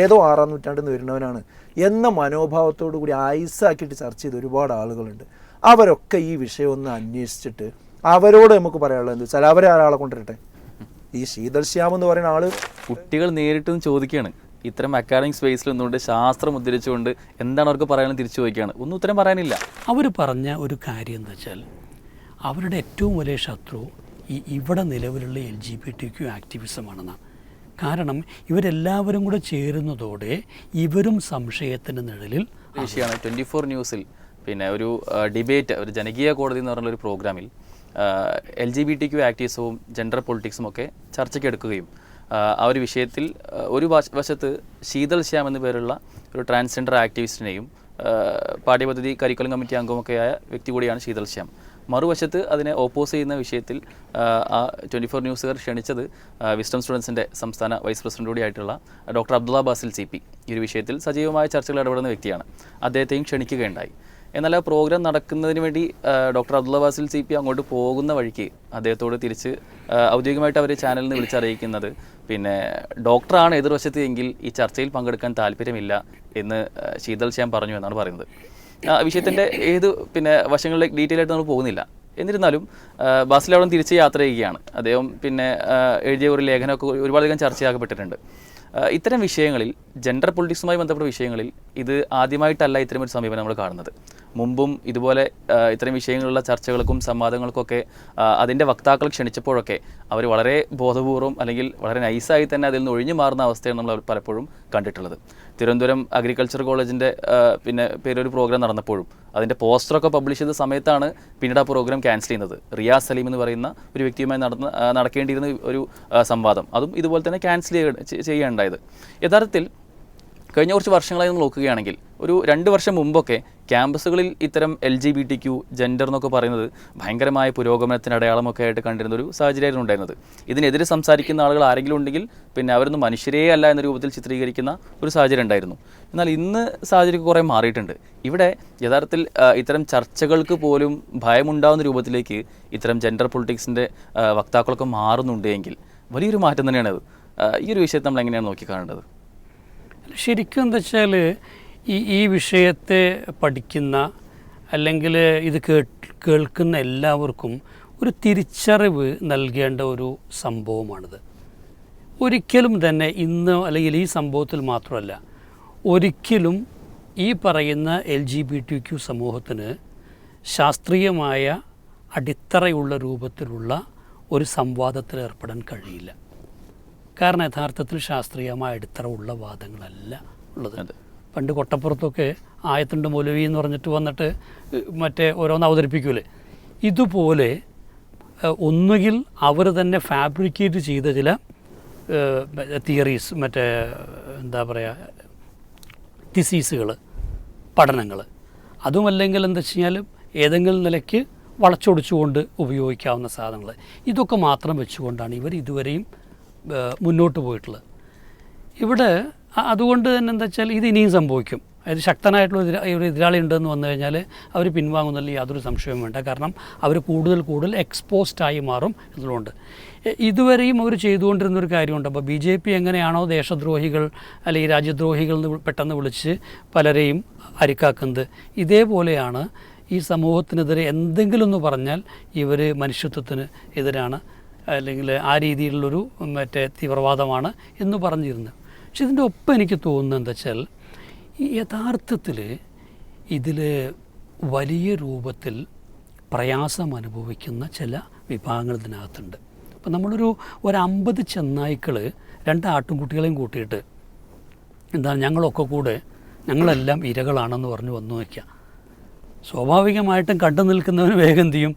ഏതോ ആറാം നൂറ്റാണ്ടിൽ നിന്ന് വരുന്നവനാണ് എന്ന മനോഭാവത്തോടു കൂടി ഐസാക്കിയിട്ട് ചർച്ച ചെയ്ത ഒരുപാട് ആളുകളുണ്ട്. അവരൊക്കെ ഈ വിഷയം ഒന്ന് അന്വേഷിച്ചിട്ട് അവരോട് നമുക്ക് പറയാനുള്ളത് എന്താ വെച്ചാൽ അവരെ ഒരാളെ കൊണ്ടുവരട്ടെ. ഈ ശീതൾ ശ്യാം എന്ന് പറയുന്ന ആൾ കുട്ടികൾ നേരിട്ടും ചോദിക്കുകയാണ്. ഇത്തരം അക്കാഡമിക് സ്പേസിൽ നിന്നുകൊണ്ട് ശാസ്ത്രം ഉദ്ധരിച്ചുകൊണ്ട് എന്താണ് അവർക്ക് പറയാനും തിരിച്ചു ചോദിക്കുകയാണ്. ഒന്നും ഉത്തരം പറയാനില്ല. അവർ പറഞ്ഞ ഒരു കാര്യം എന്താ വെച്ചാൽ അവരുടെ ഏറ്റവും വലിയ ശത്രു ഈ ഇവിടെ നിലവിലുള്ള L G B T Q ആക്ടിവിസമാണെന്നാണ് കാരണം ഇവരെല്ലാവരും കൂടെ ചേരുന്നതോടെ ഇവരും സംശയത്തിന്റെ നിഴലിൽ ട്വന്റി ഫോർ ന്യൂസിൽ പിന്നെ ഒരു ഡിബേറ്റ് ഒരു ജനകീയ കോടതി എന്ന് പറഞ്ഞ ഒരു പ്രോഗ്രാമിൽ L G B T Q ആക്ടീവ്സും gender പൊളിറ്റിക്സും ഒക്കെ ചർച്ചയ്ക്ക് എടുക്കുകയും ആ, ഒരു വിഷയത്തിൽ ഒരു വശ- വശത്ത് ശീതൽ ശ്യാം എന്ന പേരുള്ള ഒരു ട്രാൻസ്ജെൻഡർ ആക്ടിവിസ്റ്റിനെയും പാഠ്യപദ്ധതി കരിക്കുലം കമ്മിറ്റി അംഗമൊക്കെയായ വ്യക്തി കൂടിയാണ് ശീതൽ ശ്യാം. മറുവശത്ത് അതിനെ ഓപ്പോസ് ചെയ്യുന്ന വിഷയത്തിൽ ആ, ട്വന്റി ഫോർ ന്യൂസുകാർ ക്ഷണിച്ചത് വിസ്റ്റം സ്റ്റുഡൻസിന്റെ സംസ്ഥാന vice president കൂടിയായിട്ടുള്ള doctor Abdulla Basil C P. ഈ ഒരു വിഷയത്തിൽ സജീവമായ ചർച്ചകൾ ഇടപെടുന്ന വ്യക്തിയാണ്. അദ്ദേഹത്തെയും ക്ഷണിക്കുകയുണ്ടായി. എന്നാൽ ആ പ്രോഗ്രാം നടക്കുന്നതിന് വേണ്ടി doctor Abdulla Basil C P അങ്ങോട്ട് പോകുന്ന വഴിക്ക് അദ്ദേഹത്തോട് തിരിച്ച് ഔദ്യോഗികമായിട്ട് അവർ ചാനലിൽ നിന്ന് വിളിച്ചറിയിക്കുന്നത് പിന്നെ ഡോക്ടറാണ് എതിർവശത്ത് എങ്കിൽ ഈ ചർച്ചയിൽ പങ്കെടുക്കാൻ താല്പര്യമില്ല എന്ന് ശീതൽ ശ്യാം പറഞ്ഞു എന്നാണ് പറയുന്നത്. വിഷയത്തിന്റെ ഏത് പിന്നെ വശങ്ങളിലേക്ക് ഡീറ്റെയിൽ ആയിട്ട് നമ്മൾ പോകുന്നില്ല. എന്നിരുന്നാലും ബാസിൽ അവിടെ തിരിച്ച് യാത്ര ചെയ്യുകയാണ്. അദ്ദേഹം പിന്നെ എഴുതിയ ഒരു ലേഖനമൊക്കെ ഒരുപാടധികം ചർച്ചയാക്കപ്പെട്ടിട്ടുണ്ട്. ഇത്തരം വിഷയങ്ങളിൽ ജെൻഡർ പൊളിറ്റിക്സുമായി ബന്ധപ്പെട്ട വിഷയങ്ങളിൽ ഇത് ആദ്യമായിട്ടല്ല ഇത്തരം ഒരു സമീപനം നമ്മൾ കാണുന്നത്. മുമ്പും ഇതുപോലെ ഇത്തരം വിഷയങ്ങളുള്ള ചർച്ചകൾക്കും സംവാദങ്ങൾക്കൊക്കെ അതിന്റെ വക്താക്കൾ ക്ഷണിച്ചപ്പോഴൊക്കെ അവർ വളരെ ബോധപൂർവം അല്ലെങ്കിൽ വളരെ നൈസായി തന്നെ അതിൽ നിന്ന് ഒഴിഞ്ഞു മാറുന്ന അവസ്ഥയാണ് നമ്മൾ പലപ്പോഴും കണ്ടിട്ടുള്ളത്. തിരുവനന്തപുരം അഗ്രികൾച്ചർ കോളേജിന്റെ പിന്നെ പേരൊരു പ്രോഗ്രാം നടന്നപ്പോഴും. അതിന്റെ പോസ്റ്ററൊക്കെ പബ്ലിഷ് ചെയ്ത സമയത്താണ് പിന്നീട് ആ പ്രോഗ്രാം ക്യാൻസൽ ചെയ്യുന്നത്. റിയാസ് സലീം എന്ന് പറയുന്ന ഒരു വ്യക്തിയുമായി നടന്ന നടക്കേണ്ടിയിരുന്ന ഒരു സംവാദം. അതും ഇതുപോലെ തന്നെ ക്യാൻസൽ ചെയ്യുകയുണ്ടായത് യഥാർത്ഥത്തിൽ കഴിഞ്ഞ കുറച്ച് വർഷങ്ങളായി നമ്മൾ നോക്കുകയാണെങ്കിൽ ഒരു രണ്ട് വർഷം മുമ്പൊക്കെ ക്യാമ്പസുകളിൽ ഇത്തരം L G B T Q gender എന്നൊക്കെ പറയുന്നത് ഭയങ്കരമായ പുരോഗമനത്തിന് അടയാളമൊക്കെ ആയിട്ട് കണ്ടിരുന്ന ഒരു സാഹചര്യമായിരുന്നു ഉണ്ടായിരുന്നത്. ഇതിനെതിരെ സംസാരിക്കുന്ന ആളുകൾ ആരെങ്കിലും ഉണ്ടെങ്കിൽ പിന്നെ അവരൊന്നും മനുഷ്യരേ അല്ല എന്ന രൂപത്തിൽ ചിത്രീകരിക്കുന്ന ഒരു സാഹചര്യം ഉണ്ടായിരുന്നു. എന്നാൽ ഇന്ന് സാഹചര്യം കുറേ മാറിയിട്ടുണ്ട്. ഇവിടെ യഥാർത്ഥത്തിൽ ഇത്തരം ചർച്ചകൾക്ക് പോലും ഭയമുണ്ടാകുന്ന രൂപത്തിലേക്ക് ഇത്തരം ജെൻഡർ പൊളിറ്റിക്സിന്റെ വക്താക്കളൊക്കെ മാറുന്നുണ്ടെങ്കിൽ വലിയൊരു മാറ്റം തന്നെയാണ് അത് ഈ ഒരു വിഷയത്തെ നമ്മൾ എങ്ങനെയാണ് നോക്കിക്കാണേണ്ടത്? ശരിക്കും എന്താ വെച്ചാൽ ഈ ഈ വിഷയത്തെ പഠിക്കുന്ന അല്ലെങ്കിൽ ഇത് കേൾക്കുന്ന എല്ലാവർക്കും ഒരു തിരിച്ചറിവ് നൽകേണ്ട ഒരു സംഭവമാണിത്. ഒരിക്കലും തന്നെ ഇന്ന് അല്ലെങ്കിൽ ഈ സംഭവത്തിൽ മാത്രമല്ല ഒരിക്കലും ഈ പറയുന്ന L G B T Q സമൂഹത്തിന് ശാസ്ത്രീയമായ അടിത്തറയുള്ള രൂപത്തിലുള്ള ഒരു സംവാദത്തിൽ ഏർപ്പെടാൻ കഴിയില്ല. കാരണം യഥാർത്ഥത്തിൽ ശാസ്ത്രീയമായ അടിത്തറ ഉള്ള വാദങ്ങളല്ല ഉള്ളത്. പണ്ട് കൊട്ടപ്പുറത്തൊക്കെ ആയത്തുണ്ട് മൗലവി എന്ന് പറഞ്ഞിട്ട് വന്നിട്ട് മറ്റേ ഓരോന്ന് അവതരിപ്പിക്കൂലേ. ഇതുപോലെ ഒന്നുകിൽ അവർ തന്നെ ഫാബ്രിക്കേറ്റ് ചെയ്ത ചില തിയറീസ് മറ്റേ എന്താ പറയുക ഡിസീസുകൾ പഠനങ്ങൾ അതുമല്ലെങ്കിൽ എന്താ വെച്ച് കഴിഞ്ഞാൽ ഏതെങ്കിലും നിലയ്ക്ക് വളച്ചൊടിച്ചുകൊണ്ട് ഉപയോഗിക്കാവുന്ന സാധനങ്ങൾ ഇതൊക്കെ മാത്രം വെച്ചുകൊണ്ടാണ് ഇവർ ഇതുവരെയും മുന്നോട്ട് പോയിട്ടുള്ളത്. ഇവിടെ അതുകൊണ്ട് തന്നെ എന്താ വെച്ചാൽ ഇത് ഇനിയും സംഭവിക്കും. അതായത് ശക്തനായിട്ടുള്ള ഒരു എതിരാളി ഉണ്ടെന്ന് വന്നു കഴിഞ്ഞാൽ അവർ പിൻവാങ്ങുന്നതിൽ യാതൊരു സംശയവും വേണ്ട. കാരണം അവർ കൂടുതൽ കൂടുതൽ എക്സ്പോസ്ഡ് ആയി മാറും എന്നുള്ളതുകൊണ്ട്. ഇതുവരെയും അവർ ചെയ്തുകൊണ്ടിരുന്ന ഒരു കാര്യമുണ്ട്. അപ്പോൾ ബി ജെ പി എങ്ങനെയാണോ ദേശദ്രോഹികൾ അല്ലെങ്കിൽ രാജ്യദ്രോഹികൾ പെട്ടെന്ന് വിളിച്ച് പലരെയും അരിക്കാക്കുന്നത്. ഇതേപോലെയാണ് ഈ സമൂഹത്തിനെതിരെ എന്തെങ്കിലും പറഞ്ഞാൽ ഇവർ മനുഷ്യത്വത്തിന് എതിരാണ്. അല്ലെങ്കിൽ ആ രീതിയിലുള്ളൊരു മറ്റേ തീവ്രവാദമാണ് എന്ന് പറഞ്ഞിരുന്നത്. പക്ഷെ ഇതിന്റെ ഒപ്പം എനിക്ക് തോന്നുന്നത് എന്താ വെച്ചാൽ ഈ യഥാർത്ഥത്തിൽ ഇതിൽ വലിയ രൂപത്തിൽ പ്രയാസം അനുഭവിക്കുന്ന ചില വിഭാഗങ്ങൾ ഇതിനകത്തുണ്ട്. അപ്പം നമ്മളൊരു ഒരു അമ്പത് ചെന്നായ്ക്കൾ രണ്ട് ആട്ടുംകുട്ടികളെയും കൂട്ടിയിട്ട് എന്താണ് ഞങ്ങളൊക്കെ കൂടെ ഞങ്ങളെല്ലാം ഇരകളാണെന്ന് പറഞ്ഞ് വന്നു വയ്ക്കുക സ്വാഭാവികമായിട്ടും കണ്ടു നിൽക്കുന്നവന് വേഗം ചെയ്യും?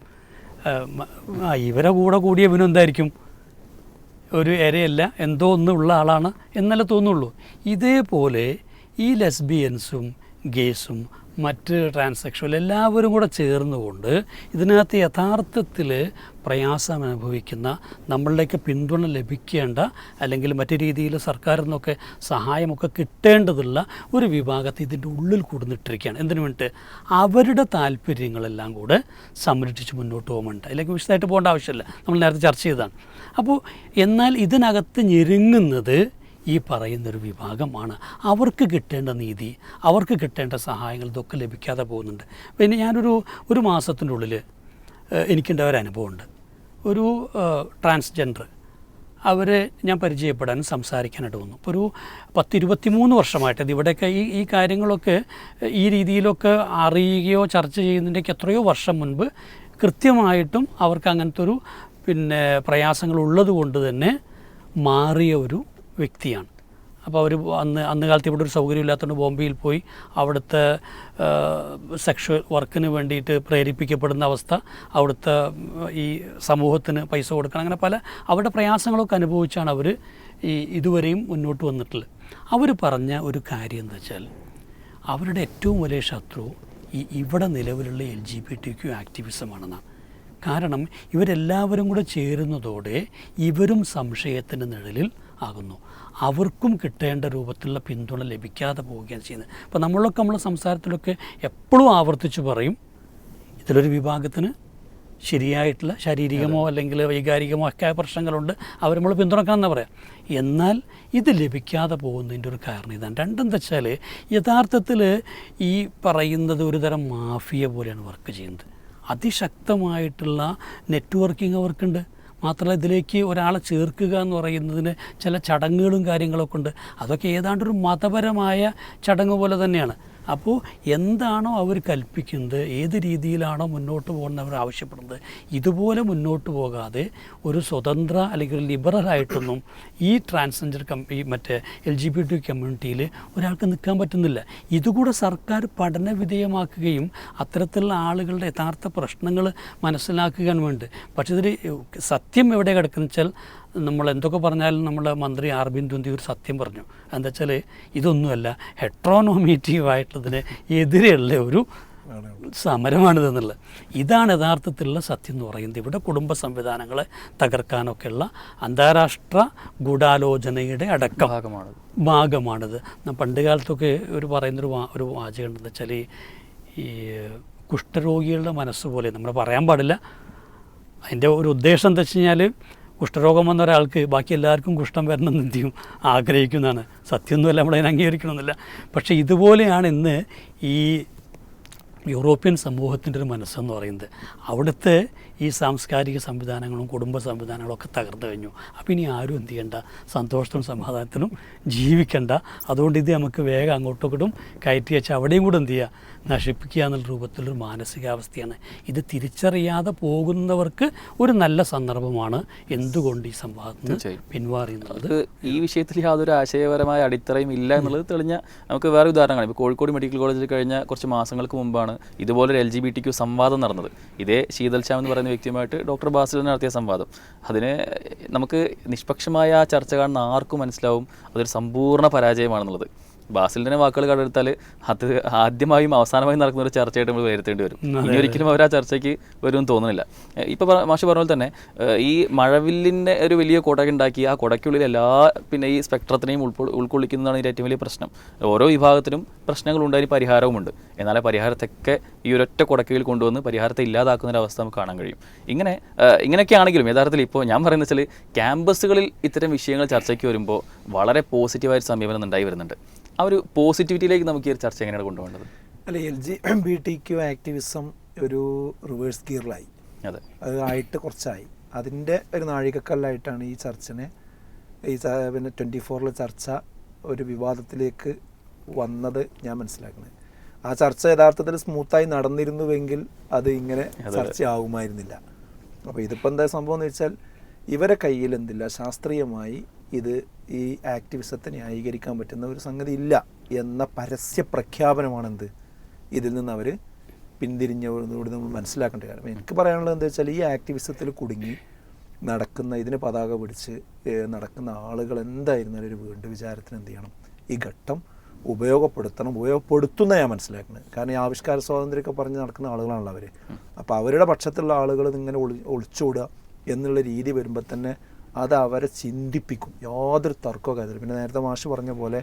ഇവരെ കൂടെ കൂടിയ ഇവനെന്തായിരിക്കും ഒരു ഇരയല്ല എന്തോ ഒന്നുള്ള ആളാണ് എന്നല്ലേ തോന്നുള്ളൂ. ഇതേപോലെ ഈ ലെസ്ബിയൻസും ഗേസും മറ്റ് ട്രാൻസാക്ഷൻ എല്ലാവരും കൂടെ ചേർന്നുകൊണ്ട് ഇതിനകത്ത് യഥാർത്ഥത്തിൽ പ്രയാസം അനുഭവിക്കുന്ന നമ്മളിലേക്ക് പിന്തുണ ലഭിക്കേണ്ട അല്ലെങ്കിൽ മറ്റു രീതിയിൽ സർക്കാരിൽ നിന്നൊക്കെ സഹായമൊക്കെ കിട്ടേണ്ടതുള്ള ഒരു വിഭാഗത്തെ ഇതിന്റെ ഉള്ളിൽ കൂടുന്നിട്ടിരിക്കുകയാണ്. എന്തിനു വേണ്ടിയിട്ട്? അവരുടെ താല്പര്യങ്ങളെല്ലാം കൂടെ സംരക്ഷിച്ച് മുന്നോട്ട് പോകുന്നുണ്ട് അതിലേക്ക് വിശദമായിട്ട് പോകേണ്ട ആവശ്യമില്ല. നമ്മൾ നേരത്തെ ചർച്ച ചെയ്തതാണ്. അപ്പോൾ എന്നാൽ ഇതിനകത്ത് ഞെരുങ്ങുന്നത് ഈ പറയുന്നൊരു വിഭാഗമാണ്. അവർക്ക് കിട്ടേണ്ട നീതി അവർക്ക് കിട്ടേണ്ട സഹായങ്ങൾ ഇതൊക്കെ ലഭിക്കാതെ പോകുന്നുണ്ട്. പിന്നെ ഞാനൊരു ഒരു മാസത്തിന്റെ ഉള്ളിൽ എനിക്കുണ്ടായ ഒരു അനുഭവമുണ്ട്. ഒരു ട്രാൻസ്ജെൻഡർ അവരെ ഞാൻ പരിചയപ്പെടാനും സംസാരിക്കാനായിട്ട് വന്നു. ഇപ്പോൾ ഒരു പത്തിരുപത്തിമൂന്ന് വർഷമായിട്ട് ഇവിടെയൊക്കെ ഈ ഈ കാര്യങ്ങളൊക്കെ ഈ രീതിയിലൊക്കെ അറിയുകയോ ചർച്ച ചെയ്യുന്നതിന്റെയൊക്കെ എത്രയോ വർഷം മുൻപ് കൃത്യമായിട്ടും അവർക്ക് അങ്ങനത്തെ ഒരു പിന്നെ പ്രയാസങ്ങൾ ഉള്ളത് കൊണ്ട് തന്നെ മാറിയ ഒരു വ്യക്തിയാണ്. അപ്പോൾ അവർ അന്ന് അന്ന് കാലത്ത് ഇവിടെ ഒരു സൗകര്യം ഇല്ലാത്തതുകൊണ്ട് ബോംബെയിൽ പോയി അവിടുത്തെ സെക്ഷൽ വർക്കിന് വേണ്ടിയിട്ട് പ്രേരിപ്പിക്കപ്പെടുന്ന അവസ്ഥ അവിടുത്തെ ഈ സമൂഹത്തിന് പൈസ കൊടുക്കണം അങ്ങനെ പല അവരുടെ പ്രയാസങ്ങളൊക്കെ അനുഭവിച്ചാണ് അവർ ഈ ഇതുവരെയും മുന്നോട്ട് വന്നിട്ടുള്ളത്. അവർ പറഞ്ഞ ഒരു കാര്യം എന്താ വെച്ചാൽ അവരുടെ ഏറ്റവും വലിയ ശത്രു ഈ ഇവിടെ നിലവിലുള്ള L G B T Q ആക്ടിവിസമാണെന്നാണ് കാരണം ഇവരെല്ലാവരും കൂടെ ചേരുന്നതോടെ ഇവരും സംശയത്തിന്റെ നിഴലിൽ ആകുന്നു. അവർക്കും കിട്ടേണ്ട രൂപത്തിലുള്ള പിന്തുണ ലഭിക്കാതെ പോവുകയാണ് ചെയ്യുന്നത്. അപ്പോൾ നമ്മളൊക്കെ നമ്മളെ സംസാരത്തിലൊക്കെ എപ്പോഴും ആവർത്തിച്ച് പറയും ഇതിലൊരു വിഭാഗത്തിന് ശരിയായിട്ടുള്ള ശാരീരികമോ അല്ലെങ്കിൽ വൈകാരികമോ ഒക്കെ പ്രശ്നങ്ങളുണ്ട് അവർ നമ്മൾ പിന്തുണക്കാമെന്നാണ് പറയാം. എന്നാൽ ഇത് ലഭിക്കാതെ പോകുന്നതിന്റെ ഒരു കാരണം ഇതാണ്. രണ്ടെന്താ വെച്ചാൽ യഥാർത്ഥത്തിൽ ഈ പറയുന്നത് ഒരുതരം മാഫിയ പോലെയാണ് വർക്ക് ചെയ്യുന്നത്. അതിശക്തമായിട്ടുള്ള നെറ്റ്വർക്കിംഗ് അവർക്കുണ്ട്. മാത്രമല്ല ഇതിലേക്ക് ഒരാളെ ചേർക്കുക എന്ന് പറയുന്നതിന് ചില ചടങ്ങുകളും കാര്യങ്ങളൊക്കെ ഉണ്ട്. അതൊക്കെ ഏതാണ്ട് ഒരു മതപരമായ ചടങ്ങ് പോലെ തന്നെയാണ്. അപ്പോൾ എന്താണോ അവർ കൽപ്പിക്കുന്നത് ഏത് രീതിയിലാണോ മുന്നോട്ട് പോകുന്നത് അവർ ആവശ്യപ്പെടുന്നത് ഇതുപോലെ മുന്നോട്ട് പോകാതെ ഒരു സ്വതന്ത്ര അല്ലെങ്കിൽ ലിബറൽ ആയിട്ടൊന്നും ഈ ട്രാൻസ്ജെൻഡർ കം ഈ മറ്റേ എൽ ജി ബി ടി കമ്മ്യൂണിറ്റിയിൽ ഒരാൾക്ക് നിൽക്കാൻ പറ്റുന്നില്ല. ഇതുകൂടെ സർക്കാർ പഠന വിധേയമാക്കുകയും അത്തരത്തിലുള്ള ആളുകളുടെ യഥാർത്ഥ പ്രശ്നങ്ങൾ മനസ്സിലാക്കുകയാണ് വേണ്ടത്. പക്ഷേ ഇതിൽ സത്യം എവിടെ കിടക്കുന്ന വെച്ചാൽ നമ്മൾ എന്തൊക്കെ പറഞ്ഞാലും നമ്മൾ മന്ത്രി ആർ ദുന്തി ഒരു സത്യം പറഞ്ഞു. എന്താ വെച്ചാൽ ഇതൊന്നുമല്ല ഹെട്രോനോമേറ്റീവ് ആയിട്ടുള്ളതിന് എതിരെയുള്ള ഒരു സമരമാണിതെന്നുള്ളത്. ഇതാണ് യഥാർത്ഥത്തിലുള്ള സത്യം എന്ന് പറയുന്നത്. ഇവിടെ കുടുംബ സംവിധാനങ്ങളെ തകർക്കാനൊക്കെയുള്ള അന്താരാഷ്ട്ര ഗൂഢാലോചനയുടെ അടക്കം ഭാഗമാണ്. ഭാഗമാണിത്. പണ്ട് കാലത്തൊക്കെ ഒരു പറയുന്നൊരു വാ ഒരു വാചകം ഉണ്ടെന്ന് വെച്ചാൽ ഈ ഈ കുഷ്ഠരോഗികളുടെ മനസ്സ് പോലെ നമ്മൾ പറയാൻ പാടില്ല. അതിന്റെ ഒരു ഉദ്ദേശം എന്താ വെച്ച് കഴിഞ്ഞാൽ കുഷ്ഠരോഗം വന്ന ഒരാൾക്ക് ബാക്കി എല്ലാവർക്കും കുഷ്ഠം വരണം എന്ന് എന്ത് ചെയ്യും ആഗ്രഹിക്കുന്നതാണ്. സത്യമൊന്നുമല്ല നമ്മളതിനെ അംഗീകരിക്കണമെന്നില്ല. പക്ഷേ ഇതുപോലെയാണ് ഇന്ന് ഈ യൂറോപ്യൻ സമൂഹത്തിന്റെ ഒരു മനസ്സെന്ന് പറയുന്നത്. അവിടുത്തെ ഈ സാംസ്കാരിക സംവിധാനങ്ങളും കുടുംബ സംവിധാനങ്ങളും ഒക്കെ തകർന്നു കഴിഞ്ഞു. അപ്പം ഇനി ആരും എന്ത് ചെയ്യണ്ട? സന്തോഷത്തിനും സമാധാനത്തിനും ജീവിക്കണ്ട. അതുകൊണ്ട് ഇത് നമുക്ക് വേഗം അങ്ങോട്ടും കയറ്റി വെച്ച് അവിടെയും കൂടെ എന്ത് ചെയ്യുക നശിപ്പിക്കുക എന്നുള്ള രൂപത്തിലൊരു മാനസികാവസ്ഥയാണ്. ഇത് തിരിച്ചറിയാതെ പോകുന്നവർക്ക് ഒരു നല്ല സന്ദർഭമാണ് എന്തുകൊണ്ട് ഈ തീർച്ചയായും. പിന്മാറിയുന്നത് ഈ വിഷയത്തിൽ യാതൊരു ആശയപരമായ അടിത്തറയും ഇല്ല എന്നുള്ളത് തെളിഞ്ഞ നമുക്ക് വേറെ ഉദാഹരണമാണ് ഇപ്പോൾ കോഴിക്കോട് മെഡിക്കൽ കോളേജിൽ കഴിഞ്ഞ കുറച്ച് മാസങ്ങൾക്ക് മുമ്പാണ് ഇതുപോലൊരു എൽ ജി ബി ടിക്ക് സംവാദം നടന്നത്. ഇതേ ശീതൽ ശ്യാം എന്ന് പറയുന്ന വ്യക്തിയുമായിട്ട് ഡോക്ടർ ബാസിൽ നടത്തിയ സംവാദം. അതിന് നമുക്ക് നിഷ്പക്ഷമായ ആ ചർച്ച കാണുന്ന ആർക്കും മനസ്സിലാവും. അതൊരു സമ്പൂർണ പരാജയമാണെന്നുള്ളത്. ബാസിലിന്റെ വാക്കുകൾ കണ്ടെടുത്താൽ അത് ആദ്യമായും അവസാനമായും നടക്കുന്ന ഒരു ചർച്ചയായിട്ട് നമ്മൾ വരുത്തേണ്ടി വരും. ഇനി ഒരിക്കലും അവർ ആ ചർച്ചയ്ക്ക് വരുമെന്ന് തോന്നുന്നില്ല. ഇപ്പോൾ മാഷ് പറഞ്ഞ പോലെ തന്നെ ഈ മഴവില്ലിന്റെ ഒരു വലിയ കുടക ഉണ്ടാക്കി ആ കുടയ്ക്കുള്ളിൽ എല്ലാ പിന്നെ ഈ സ്പെക്ട്രത്തിനെയും ഉൾക്കൊ ഉൾക്കൊള്ളിക്കുന്നതാണ് ഇതിന്റെ ഏറ്റവും വലിയ പ്രശ്നം. ഓരോ വിഭാഗത്തിനും പ്രശ്നങ്ങളുണ്ട് അതിന് പരിഹാരവുമുണ്ട്. എന്നാൽ ആ പരിഹാരത്തൊക്കെ ഈ ഒരൊറ്റ കുടക്കയിൽ കൊണ്ടുവന്ന് പരിഹാരത്തെ ഇല്ലാതാക്കുന്ന ഒരു അവസ്ഥ നമുക്ക് കാണാൻ കഴിയും. ഇങ്ങനെ ഇങ്ങനെയൊക്കെ ആണെങ്കിലും യഥാർത്ഥത്തിൽ ഇപ്പോൾ ഞാൻ പറയുന്നത് വെച്ചാൽ ക്യാമ്പസുകളിൽ ഇത്തരം വിഷയങ്ങൾ ചർച്ചയ്ക്ക് വരുമ്പോൾ വളരെ പോസിറ്റീവായ സമീപനം ഉണ്ടായി വരുന്നുണ്ട്. ആ ഒരു പോസിറ്റിവിറ്റിയിലേക്ക് നമുക്ക് ഈ ഒരു ചർച്ച എങ്ങനെയാണ് കൊണ്ടുപോകേണ്ടത്? അല്ല L G B T Q activism ഒരു റിവേഴ്സ് ഗിയറിലായി അതെ. അത് ആയിട്ട് കുറച്ചായി. അതിന്റെ ഒരു നാഴികക്കല്ലായിട്ടാണ് ഈ ചർച്ചനെ ഈ പിന്നെ ട്വന്റി ഫോറിലെ ചർച്ച ഒരു വിവാദത്തിലേക്ക് വന്നത് ഞാൻ മനസ്സിലാക്കുന്നത്. ആ ചർച്ച യഥാർത്ഥത്തിൽ സ്മൂത്തായി നടന്നിരുന്നുവെങ്കിൽ അത് ഇങ്ങനെ ചർച്ചയാകുമായിരുന്നില്ല അപ്പോൾ ഇതിപ്പോൾ എന്താ സംഭവം എന്ന് വെച്ചാൽ ഇവരെ കയ്യിൽ എന്തില്ല ശാസ്ത്രീയമായി ഇത് ഈ ആക്ടിവിസത്തെ ന്യായീകരിക്കാൻ പറ്റുന്ന ഒരു സംഗതി ഇല്ല എന്ന പരസ്യ പ്രഖ്യാപനമാണെന്ത്? ഇതിൽ നിന്ന് അവർ പിന്തിരിഞ്ഞതോട് നമ്മൾ മനസ്സിലാക്കേണ്ട കാര്യം. എനിക്ക് പറയാനുള്ളത് എന്താ വെച്ചാൽ ഈ ആക്ടിവിസത്തിൽ കുടുങ്ങി നടക്കുന്ന ഇതിന് പതാക പിടിച്ച് നടക്കുന്ന ആളുകൾ എന്തായിരുന്നാലും ഒരു വീണ്ടും വിചാരത്തിന് എന്ത് ചെയ്യണം? ഈ ഘട്ടം ഉപയോഗപ്പെടുത്തണം ഉപയോഗപ്പെടുത്തുന്ന ഞാൻ മനസ്സിലാക്കുന്നത്. കാരണം ഈ ആവിഷ്കാര സ്വാതന്ത്ര്യമൊക്കെ പറഞ്ഞ് നടക്കുന്ന ആളുകളാണല്ലോ അവർ അപ്പോൾ അവരുടെ പക്ഷത്തുള്ള ആളുകൾ ഇങ്ങനെ ഒളി ഒളിച്ചോടുക എന്നുള്ള രീതി വരുമ്പോൾ തന്നെ അത് അവരെ ചിന്തിപ്പിക്കും. യാതൊരു തർക്കമോ അതിൽ പിന്നെ നേരത്തെ മാഷ് പറഞ്ഞ പോലെ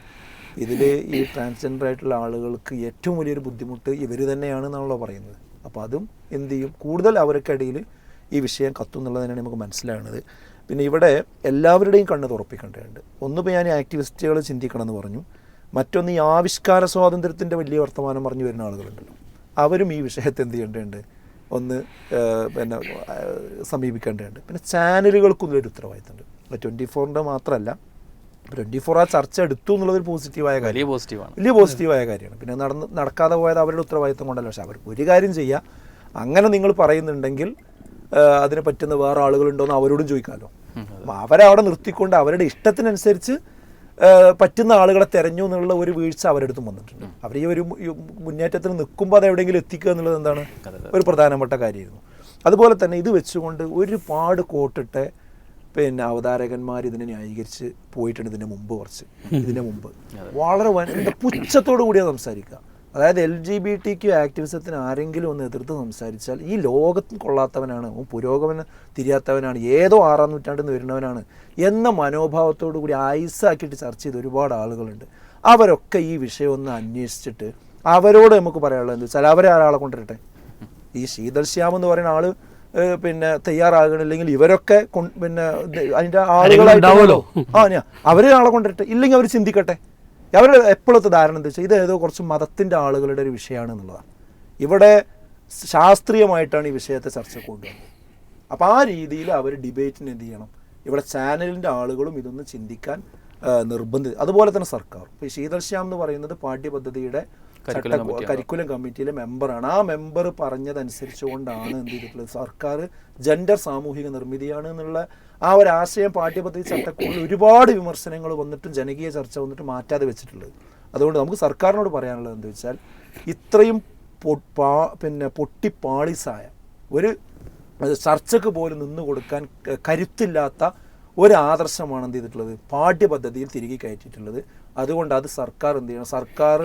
ഇതിൽ ഈ ട്രാൻസ്ജെൻഡർ ആയിട്ടുള്ള ആളുകൾക്ക് ഏറ്റവും വലിയൊരു ബുദ്ധിമുട്ട് ഇവർ തന്നെയാണ് എന്നാണല്ലോ പറയുന്നത്. അപ്പോൾ അതും എന്ത് ചെയ്യും? കൂടുതൽ അവർക്കിടയിൽ ഈ വിഷയം കത്തും എന്നുള്ളത് തന്നെയാണ് നമുക്ക് മനസ്സിലാകുന്നത്. പിന്നെ ഇവിടെ എല്ലാവരുടെയും കണ്ണ് തുറപ്പിക്കേണ്ടതുണ്ട്. ഒന്നിപ്പോൾ ഞാൻ ആക്ടിവിസ്റ്റുകൾ ചിന്തിക്കണം എന്ന് പറഞ്ഞു. മറ്റൊന്ന് ഈ ആവിഷ്കാര സ്വാതന്ത്ര്യത്തിന്റെ വലിയ വർത്തമാനം പറഞ്ഞു വരുന്ന ആളുകളുണ്ടല്ലോ. അവരും ഈ വിഷയത്തെ എന്ത് ചെയ്യേണ്ടതുണ്ട്? ഒന്ന് പിന്നെ സമീപിക്കേണ്ടതുണ്ട്. പിന്നെ ചാനലുകൾക്കും ഇതിലൊരു ഉത്തരവാദിത്തമുണ്ട്. ട്വന്റി ഫോറിന്റെ മാത്രമല്ല ട്വന്റി ഫോർ ആ ചർച്ച എടുത്തു എന്നുള്ളത് ഒരു പോസിറ്റീവായ കാര്യം വലിയ പോസിറ്റീവാണ്. വലിയ പോസിറ്റീവായ കാര്യമാണ്. പിന്നെ നടന്ന് നടക്കാതെ പോയത് അവരുടെ ഉത്തരവാദിത്തം കൊണ്ടല്ല. പക്ഷെ അവർക്ക് ഒരു കാര്യം ചെയ്യാം. അങ്ങനെ നിങ്ങൾ പറയുന്നുണ്ടെങ്കിൽ അതിന് പറ്റുന്ന വേറെ ആളുകളുണ്ടോ എന്ന് അവരോടും ചോദിക്കാമല്ലോ. അവരവിടെ അവരെ അവിടെ നിർത്തിക്കൊണ്ട് അവരുടെ ഇഷ്ടത്തിനനുസരിച്ച് പറ്റുന്ന ആളുകളെ തെരഞ്ഞു എന്നുള്ള ഒരു വീഴ്ച അവരെടുത്തും വന്നിട്ടുണ്ട്. അവർ ഈ ഒരു മുന്നേറ്റത്തിൽ മുന്നേറ്റത്തിന് നിൽക്കുമ്പോൾ അത് എവിടെയെങ്കിലും എത്തിക്കുക എന്നുള്ളത് എന്താണ്? ഒരു പ്രധാനപ്പെട്ട കാര്യമായിരുന്നു. അതുപോലെ തന്നെ ഇത് വെച്ചുകൊണ്ട് ഒരുപാട് കോട്ടിട്ട് പിന്നെ അവതാരകന്മാർ ഇതിനെ ന്യായീകരിച്ച് പോയിട്ടുണ്ട് ഇതിന് മുമ്പ് കുറച്ച്. ഇതിന് മുമ്പ്. വളരെ എന്താ പുച്ഛത്തോടു കൂടിയാണ് സംസാരിക്കുക. അതായത് L G B T Q ആക്ടിവിസത്തിന് ആരെങ്കിലും ഒന്ന് എതിർത്ത് സംസാരിച്ചാൽ ഈ ലോകത്തും കൊള്ളാത്തവനാണ് പുരോഗമനം തിരിയാത്തവനാണ് ഏതോ ആറാം നൂറ്റാണ്ടിൽ നിന്ന് വരുന്നവനാണ് എന്ന മനോഭാവത്തോടു കൂടി ഐസാക്കിയിട്ട് ചർച്ച ചെയ്ത ഒരുപാട് ആളുകളുണ്ട്. അവരൊക്കെ ഈ വിഷയം ഒന്ന് അന്വേഷിച്ചിട്ട് അവരോട് നമുക്ക് പറയാനുള്ളത് എന്താ വെച്ചാൽ അവരെ ഒരാളെ കൊണ്ടുവരട്ടെ. ഈ ശീതൾ ശ്യാം എന്ന് പറയുന്ന ആൾ പിന്നെ തയ്യാറാകണില്ലെങ്കിൽ ഇവരൊക്കെ പിന്നെ അതിന്റെ ആളുകളായിട്ടുണ്ടാവുമല്ലോ ആ അവരെ ആളെ കൊണ്ടുവരട്ടെ. ഇല്ലെങ്കിൽ അവർ ചിന്തിക്കട്ടെ. അവരുടെ എപ്പോഴത്തെ ധാരണ എന്താ വെച്ചാൽ ഇത് ഏതോ കുറച്ച് മതത്തിന്റെ ആളുകളുടെ ഒരു വിഷയമാണ് എന്നുള്ളതാണ്. ഇവിടെ ശാസ്ത്രീയമായിട്ടാണ് ഈ വിഷയത്തെ ചർച്ച കൊണ്ടുവന്നത്. അപ്പോൾ ആ രീതിയിൽ അവർ ഡിബേറ്റിന് എന്ത് ചെയ്യണം? ഇവിടെ ചാനലിന്റെ ആളുകളും ഇതൊന്ന് ചിന്തിക്കാൻ നിർബന്ധിത അതുപോലെ തന്നെ സർക്കാർ. ഇപ്പോൾ ശീതൾ ശ്യാം എന്ന് പറയുന്നത് പാഠ്യപദ്ധതിയുടെ ചട്ട കരിക്കുലം കമ്മിറ്റിയിലെ മെമ്പറാണ്. ആ മെമ്പർ പറഞ്ഞതനുസരിച്ചുകൊണ്ടാണ് എന്ത് ചെയ്തിട്ടുള്ളത്? സർക്കാർ ജെൻഡർ സാമൂഹിക നിർമ്മിതിയാണ് എന്നുള്ള ആ ഒരു ആശയം പാഠ്യപദ്ധതി ചട്ടക്കൂടിൽ ഒരുപാട് വിമർശനങ്ങൾ വന്നിട്ടും ജനകീയ ചർച്ച വന്നിട്ട് മാറ്റാതെ വെച്ചിട്ടുള്ളത്. അതുകൊണ്ട് നമുക്ക് സർക്കാരിനോട് പറയാനുള്ളത് എന്താ വെച്ചാൽ ഇത്രയും പിന്നെ പൊട്ടിപ്പാളിസായ ഒരു ചർച്ചക്ക് പോലും നിന്ന് കൊടുക്കാൻ കരുത്തില്ലാത്ത ഒരു ആദർശമാണ് എന്ത് ചെയ്തിട്ടുള്ളത്? പാഠ്യപദ്ധതിയിൽ തിരികെ കയറ്റിയിട്ടുള്ളത്. അതുകൊണ്ട് അത് സർക്കാർ എന്ത് ചെയ്യണം? സർക്കാർ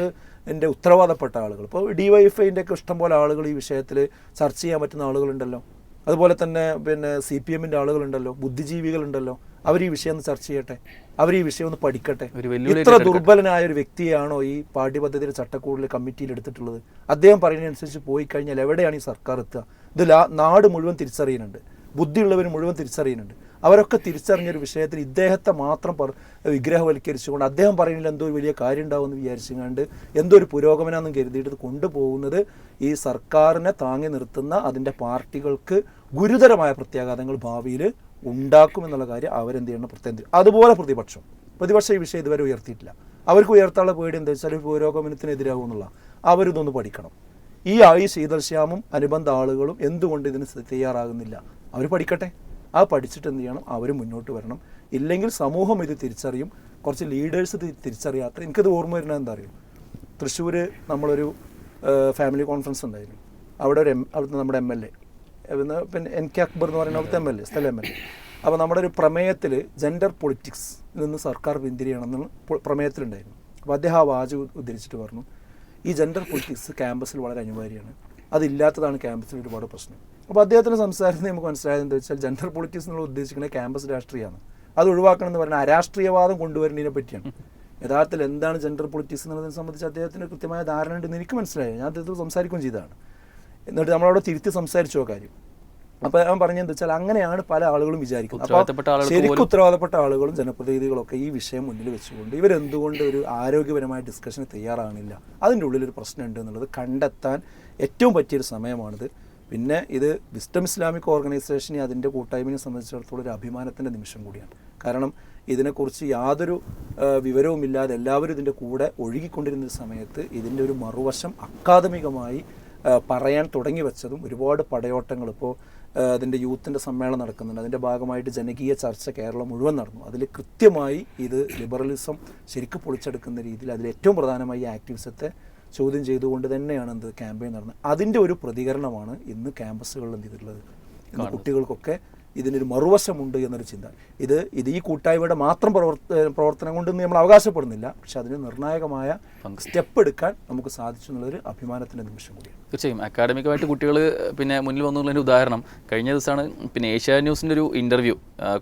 എന്റെ ഉത്തരവാദപ്പെട്ട ആളുകൾ. ഇപ്പോൾ ഡി വൈ എഫ് ഒക്കെ ഇഷ്ടംപോലെ ആളുകൾ ഈ വിഷയത്തിൽ ചർച്ച ചെയ്യാൻ പറ്റുന്ന ആളുകളുണ്ടല്ലോ. അതുപോലെ തന്നെ പിന്നെ സി പി എമ്മിന്റെ ആളുകളുണ്ടല്ലോ ബുദ്ധിജീവികളുണ്ടല്ലോ അവർ ഈ വിഷയം ഒന്ന് ചർച്ച ചെയ്യട്ടെ അവർ ഈ വിഷയം ഒന്ന് പഠിക്കട്ടെ ഇത്ര ദുർബലനായ ഒരു വ്യക്തിയാണോ ഈ പാഠ്യപദ്ധതിയുടെ ചട്ടക്കൂടിൽ കമ്മിറ്റിയിൽ എടുത്തിട്ടുള്ളത്? അദ്ദേഹം പറയുന്നതനുസരിച്ച് പോയി കഴിഞ്ഞാൽ എവിടെയാണ് ഈ സർക്കാർ എത്തുക? ഇത് നാട് മുഴുവൻ തിരിച്ചറിയുന്നുണ്ട്. ബുദ്ധിയുള്ളവർ മുഴുവൻ തിരിച്ചറിയുന്നുണ്ട്. അവരൊക്കെ തിരിച്ചറിഞ്ഞൊരു വിഷയത്തിൽ ഇദ്ദേഹത്തെ മാത്രം വിഗ്രഹവൽക്കരിച്ചുകൊണ്ട് അദ്ദേഹം പറയുന്നതിൽ എന്തോ ഒരു വലിയ കാര്യം ഉണ്ടാവുമെന്ന് വിചാരിച്ചുകൊണ്ട് എന്തോ ഒരു പുരോഗമനമെന്നും കരുതിയിട്ട് കൊണ്ടുപോകുന്നത് ഈ സർക്കാരിനെ താങ്ങി നിർത്തുന്ന അതിന്റെ പാർട്ടികൾക്ക് ഗുരുതരമായ പ്രത്യാഘാതങ്ങൾ ഭാവിയിൽ ഉണ്ടാക്കുമെന്നുള്ള കാര്യം അവരെന്ത് ചെയ്യണം പ്രത്യേകം അതുപോലെ പ്രതിപക്ഷം. പ്രതിപക്ഷം ഈ വിഷയം ഇതുവരെ ഉയർത്തിയിട്ടില്ല. അവർക്ക് ഉയർത്താനുള്ള പേടി എന്താ വെച്ചാൽ പുരോഗമനത്തിനെതിരാകും എന്നുള്ള. അവരിതൊന്ന് പഠിക്കണം. ഈ ആയി ശീതൽശ്യാമും അനുബന്ധ ആളുകളും എന്തുകൊണ്ട് ഇതിന് തയ്യാറാകുന്നില്ല? അവർ പഠിക്കട്ടെ. ആ പഠിച്ചിട്ട് എന്ത് ചെയ്യണം? അവർ മുന്നോട്ട് വരണം. ഇല്ലെങ്കിൽ സമൂഹം ഇത് തിരിച്ചറിയും. കുറച്ച് ലീഡേഴ്സ് ഇത് തിരിച്ചറിയാത്ത എനിക്കത് ഓർമ്മ വരുന്നത് എന്താ അറിയും? തൃശ്ശൂർ നമ്മളൊരു ഫാമിലി കോൺഫറൻസ് ഉണ്ടായിരുന്നു. അവിടെ ഒരു എം അവിടുത്തെ നമ്മുടെ എം എൽ എ പിന്നെ എൻ കെ അക്ബർ എന്ന് പറയുന്ന അവിടുത്തെ എം എൽ എ സ്ഥല എം എൽ എ അപ്പോൾ നമ്മുടെ ഒരു പ്രമേയത്തിൽ ജെൻഡർ പൊളിറ്റിക്സ് നിന്ന് സർക്കാർ പിന്തിരിയണമെന്ന് പ്രമേയത്തിലുണ്ടായിരുന്നു. അപ്പോൾ അദ്ദേഹം ആ വാചകം ഉദ്ധരിച്ചിട്ട് പറഞ്ഞു. ഈ ജെൻഡർ പൊളിറ്റിക്സ് ക്യാമ്പസിൽ വളരെ അനിവാര്യമാണ്. അതില്ലാത്തതാണ് ക്യാമ്പസിൽ ഒരുപാട് പ്രശ്നം. അപ്പോൾ അദ്ദേഹത്തിന്റെ സംസാരത്തിൽ നമുക്ക് മനസ്സിലായത് എന്താ വെച്ചാൽ ജെൻഡർ പൊളിറ്റിക്സ് എന്നുള്ള ഉദ്ദേശിക്കുന്നത് ക്യാമ്പസ് രാഷ്ട്രീയമാണ്. അത് ഒഴിവാക്കണം എന്ന് പറഞ്ഞാൽ അരാഷ്ട്രീയവാദം കൊണ്ടുവരുന്നതിനെ പറ്റിയാണ്. യഥാർത്ഥത്തിൽ എന്താണ് ജെൻഡർ പൊളിറ്റിക്സ് എന്നുള്ളതിനെ സംബന്ധിച്ച് അദ്ദേഹത്തിന് കൃത്യമായ ധാരണ ഉണ്ടെന്ന് എനിക്ക് മനസ്സിലായി. ഞാൻ അദ്ദേഹത്തോട് സംസാരിക്കുകയും ചെയ്തതാണ്. എന്നിട്ട് നമ്മളവിടെ തിരുത്തി സംസാരിച്ചു കാര്യം. അപ്പോൾ ഞാൻ പറഞ്ഞതെന്ന് വെച്ചാൽ അങ്ങനെയാണ് പല ആളുകളും വിചാരിക്കുന്നത്. അപ്പോൾ ശരിക്കും ഉത്തരവാദപ്പെട്ട ആളുകളും ജനപ്രതിനിധികളൊക്കെ ഈ വിഷയം മുന്നിൽ വെച്ചുകൊണ്ട് ഇവരെന്തുകൊണ്ട് ഒരു ആരോഗ്യപരമായ ഡിസ്കഷന് തയ്യാറാകണില്ല? അതിന്റെ ഉള്ളിൽ ഒരു പ്രശ്നമുണ്ട് എന്നുള്ളത് കണ്ടെത്താൻ ഏറ്റവും പറ്റിയൊരു സമയമാണിത്. പിന്നെ ഇത് വിസ്റ്റം ഇസ്ലാമിക് ഓർഗനൈസേഷനെ അതിന്റെ കൂട്ടായ്മയെ സംബന്ധിച്ചിടത്തോളം ഒരു അഭിമാനത്തിന്റെ നിമിഷം കൂടിയാണ്. കാരണം ഇതിനെക്കുറിച്ച് യാതൊരു വിവരവും വിവരവുമില്ലാതെ എല്ലാവരും ഇതിന്റെ കൂടെ ഒഴുകിക്കൊണ്ടിരുന്ന സമയത്ത് ഇതിന്റെ ഒരു മറുവശം അക്കാദമികമായി പറയാൻ തുടങ്ങി വെച്ചതും ഒരുപാട് പടയോട്ടങ്ങൾ ഇപ്പോൾ അതിന്റെ യൂത്തിന്റെ സമ്മേളനം നടക്കുന്നുണ്ട്. അതിന്റെ ഭാഗമായിട്ട് ജനകീയ ചർച്ച കേരളം മുഴുവൻ നടന്നു. അതിൽ കൃത്യമായി ഇത് ലിബറലിസം ശരിക്കും പൊളിച്ചെടുക്കുന്ന രീതിയിൽ അതിൽ ഏറ്റവും പ്രധാനമായി ആക്ടിവിസത്തെ ചോദ്യം ചെയ്തുകൊണ്ട് തന്നെയാണ് എന്ത് ക്യാമ്പയിൻ നടന്നത്. അതിന്റെ ഒരു പ്രതികരണമാണ് ഇന്ന് ക്യാമ്പസുകളിൽ എന്ത് ചെയ്തിട്ടുള്ളത്? ഇന്ന് കുട്ടികൾക്കൊക്കെ ഇതിനൊരു മറുവശമുണ്ട് എന്നൊരു ചിന്ത. ഇത് ഇത് ഈ കൂട്ടായ്മയുടെ മാത്രം പ്രവർത്തന പ്രവർത്തനം കൊണ്ടൊന്നും നമ്മൾ അവകാശപ്പെടുന്നില്ല. പക്ഷെ അതിന് നിർണായകമായ സ്റ്റെപ്പ് എടുക്കാൻ നമുക്ക് സാധിച്ചു എന്നുള്ളൊരു അഭിമാനത്തിന്റെ നിമിഷം കൂടിയാണ്. തീർച്ചയായും. അക്കാഡമികമായിട്ട് കുട്ടികൾ പിന്നെ മുന്നിൽ വന്നുള്ളതിന്റെ ഉദാഹരണം കഴിഞ്ഞ ദിവസമാണ് പിന്നെ ഏഷ്യ ന്യൂസിന്റെ ഒരു interview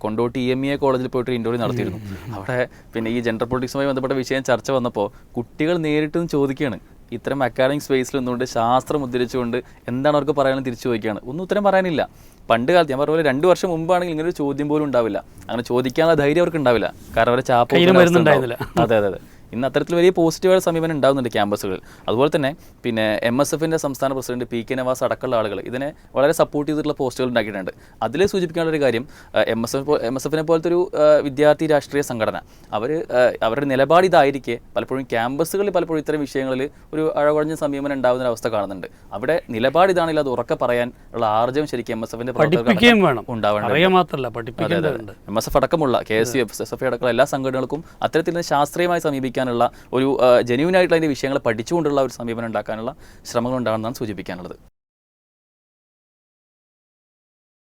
Kondotty E M E A കോളേജിൽ പോയിട്ട് ഒരു ഇന്റർവ്യൂ നടത്തിയിരുന്നു. അവിടെ പിന്നെ ഈ ജെൻഡർ പൊളിറ്റിക്സുമായി ബന്ധപ്പെട്ട വിഷയം ചർച്ച വന്നപ്പോൾ കുട്ടികൾ നേരിട്ടും ചോദിക്കുകയാണ് ഇത്തരം അക്കാഡമിക് സ്പേസിൽ നിന്നുകൊണ്ട് ശാസ്ത്രം ഉദ്ധരിച്ചുകൊണ്ട് എന്താണ് അവർക്ക് പറയാനും തിരിച്ചു ചോദിക്കുകയാണ്. ഒന്നും ഉത്തരം പറയാനില്ല. പണ്ട് കാലത്ത് ഞാൻ പറഞ്ഞ പോലെ രണ്ട് വർഷം മുമ്പാണെങ്കിൽ ഇങ്ങനെ ഒരു ചോദ്യം പോലും ഉണ്ടാവില്ല. അങ്ങനെ ചോദിക്കാനുള്ള ധൈര്യം അവർക്ക് ഉണ്ടാവില്ല. കാരണം അവരെ ചാപ്പ്. അതെ അതെ അതെ. ഇന്ന് അത്തരത്തിൽ വലിയ പോസിറ്റീവായ സമീപനം ഉണ്ടാകുന്നുണ്ട് ക്യാമ്പസുകളിൽ. അതുപോലെ തന്നെ പിന്നെ എം എസ് എഫിന്റെ സംസ്ഥാന പ്രസിഡന്റ് പി കെ നവാസ് അടക്കമുള്ള ആളുകൾ ഇതിനെ വളരെ സപ്പോർട്ട് ചെയ്തിട്ടുള്ള പോസ്റ്റുകൾ ഉണ്ടാക്കിയിട്ടുണ്ട്. അതിൽ സൂചിപ്പിക്കാനുള്ള ഒരു കാര്യം M S F M S എഫിനെ പോലത്തെ ഒരു വിദ്യാർത്ഥി രാഷ്ട്രീയ സംഘടന അവർ അവരുടെ നിലപാട് ഇതായിരിക്കെ പലപ്പോഴും ക്യാമ്പസുകളിൽ പലപ്പോഴും ഇത്തരം വിഷയങ്ങളിൽ ഒരു അഴകുഴഞ്ഞ സമീപനം ഉണ്ടാകുന്ന അവസ്ഥ കാണുന്നുണ്ട്. അവിടെ നിലപാട് ഇതാണെങ്കിൽ അത് ഉറക്കെ പറയാൻ ഉള്ള ആർജവം ശരിക്കും എം എസ് എഫിന്റെ പഠിപ്പിക്കുകയും വേണം. ഉണ്ടാവേണ്ടത് മാത്രമല്ല പഠിപ്പിക്കേണ്ടതുണ്ട്. എം എസ് എഫ് അടക്കമുള്ള K S U F S F അടക്കമുള്ള എല്ലാ സംഘടനകൾക്കും അത്തരത്തിൽ നിന്ന് ശാസ്ത്രീയമായി സമീപിക്കാനുള്ള ഒരു ജെന്യൂൻ ആയിട്ടുള്ള അതിന്റെ വിഷയങ്ങൾ പഠിച്ചുകൊണ്ടുള്ള ഒരു സമീപനം ഉണ്ടാക്കാനുള്ള ശ്രമങ്ങൾ ഉണ്ടാകണമെന്നാണ് സൂചിപ്പിക്കാനുള്ളത്.